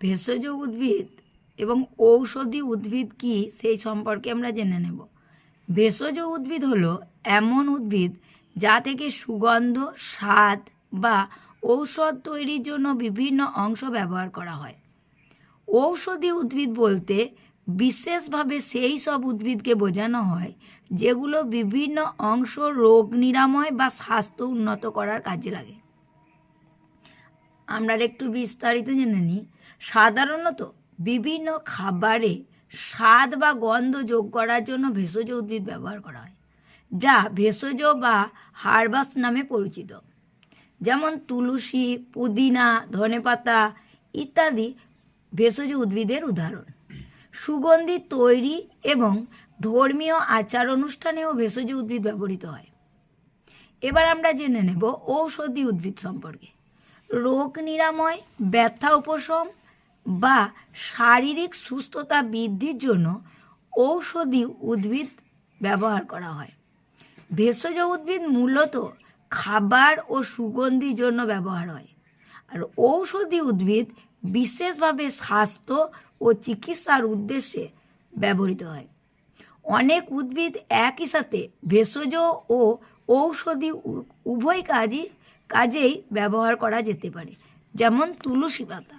ভেষজ উদ্ভিদ এবং ঔষধি উদ্ভিদ কি সেই সম্পর্কে আমরা জেনে নেব। ভেষজ উদ্ভিদ হলো এমন উদ্ভিদ যা থেকে সুগন্ধ, স্বাদ বা ঔষধ তৈরির জন্য বিভিন্ন অংশ ব্যবহার করা হয়। ঔষধি উদ্ভিদ বলতে বিশেষভাবে সেই সব উদ্ভিদকে বোঝানো হয় যেগুলো বিভিন্ন অংশ রোগ নিরাময় বা স্বাস্থ্য উন্নত করার কাজে লাগে। আমরা একটু বিস্তারিত জেনে নিই। সাধারণত বিভিন্ন খাবারে স্বাদ বা গন্ধ যোগ করার জন্য ভেষজ উদ্ভিদ ব্যবহার করা হয়, যা ভেষজ বা হার্বাস নামে পরিচিত। যেমন তুলসী, পুদিনা, ধনেপাতা ইত্যাদি ভেষজ উদ্ভিদের উদাহরণ। সুগন্ধি তৈরি এবং ধর্মীয় আচার অনুষ্ঠানেও ভেষজ উদ্ভিদ ব্যবহৃত হয়। এবার আমরা জেনে নেব ঔষধি উদ্ভিদ সম্পর্কে। রোগ নিরাময়, ব্যথা উপশম বা শারীরিক সুস্থতা বৃদ্ধির জন্য ঔষধি উদ্ভিদ ব্যবহার করা হয়। ভেষজ উদ্ভিদ মূলত খাবার ও সুগন্ধির জন্য ব্যবহার হয়। আর ঔষধি উদ্ভিদ বিশেষভাবে স্বাস্থ্য ও চিকিৎসার উদ্দেশ্যে ব্যবহৃত হয়। অনেক উদ্ভিদ একই সাথে ভেষজ ও ঔষধি উভয় কাজই কাজেই ব্যবহার করা যেতে পারে। যেমন তুলসী পাতা।